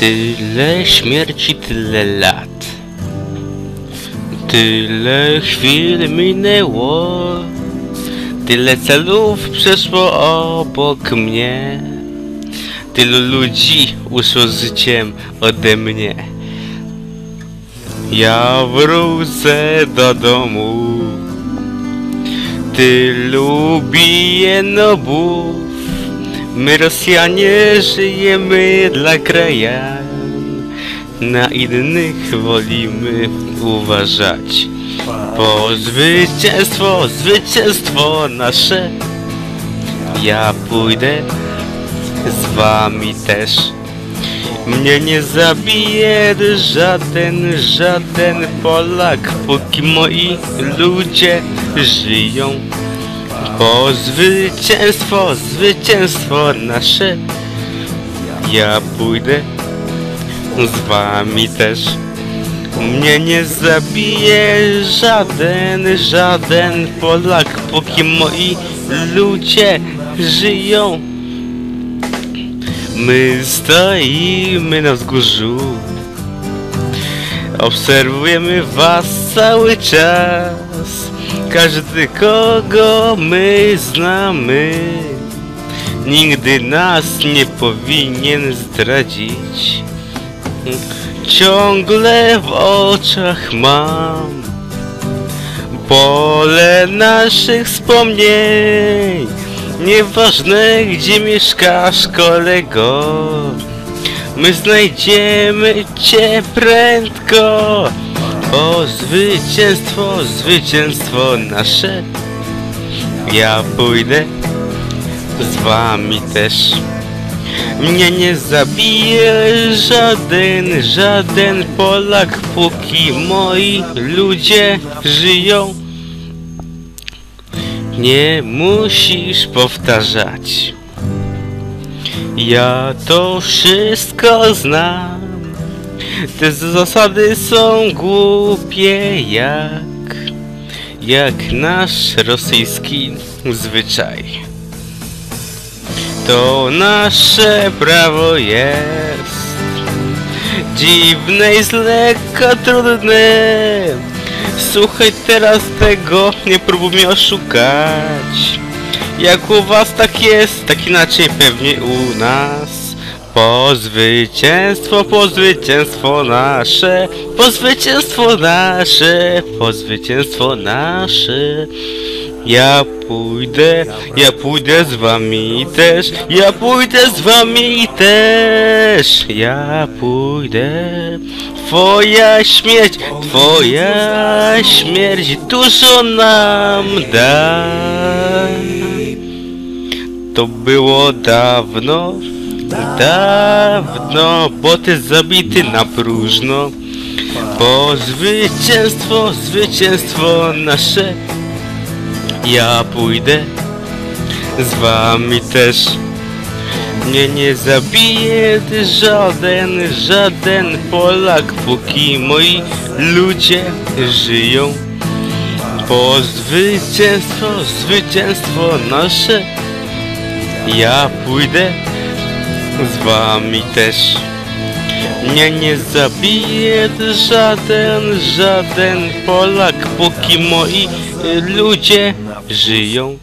Tyle śmierci, tyle lat. Tyle chwil minęło. Tyle celów przeszło obok mnie. Tylu ludzi uszło życiem ode mnie. Ja wrócę do domu. Tylu bije nobów. My Rosjanie żyjemy dla krajan. Na innych wolimy uważać. Po zwycięstwo, zwycięstwo nasze. Ja pójdę z wami też. Mnie nie zabije żaden, żaden Polak, póki moi ludzie żyją. Po zwycięstwo, zwycięstwo nasze. Ja pójdę z wami też. Mnie nie zabije żaden, żaden Polak, póki moi ludzie żyją. My stoimy na wzgórzu Obserwujemy was cały czas Każdy kogo my znamy Nigdy nas nie powinien zdradzić. Ciągle w oczach mam Pole naszych wspomnień. Nieważne gdzie mieszkasz kolego My znajdziemy cię prędko O zwycięstwo, zwycięstwo nasze Ja pójdę z wami też mnie nie zabije żaden, żaden Polak, póki moi ludzie żyją. Nie musisz powtarzać. Ja to wszystko znam. Te zasady są głupie jak jak nasz rosyjski zwyczaj. To nasze prawo jest dziwne i z lekko trudne. Słuchaj teraz tego, nie próbuj mnie oszukać. Jak u was tak jest, tak inaczej pewnie u nas. Po zwycięstwo, po zwycięstwo nasze, po zwycięstwo nasze, po zwycięstwo nasze. Ja pójdę, ja pójdę z wami też, ja pójdę z wami też, ja pójdę. Twoja śmierć, twoja śmierć dużo nam da. To było dawno, dawno, bo ty zabity na próżno. Po zwycięstwo, zwycięstwo nasze. Ja pójdę z wami też. Mnie nie zabije żaden, żaden Polak, póki moi ludzie żyją. Po zwycięstwo, zwycięstwo nasze. Ja pójdę z wami też. Mnie nie zabije żaden, żaden Polak, póki moi ludzie żyją.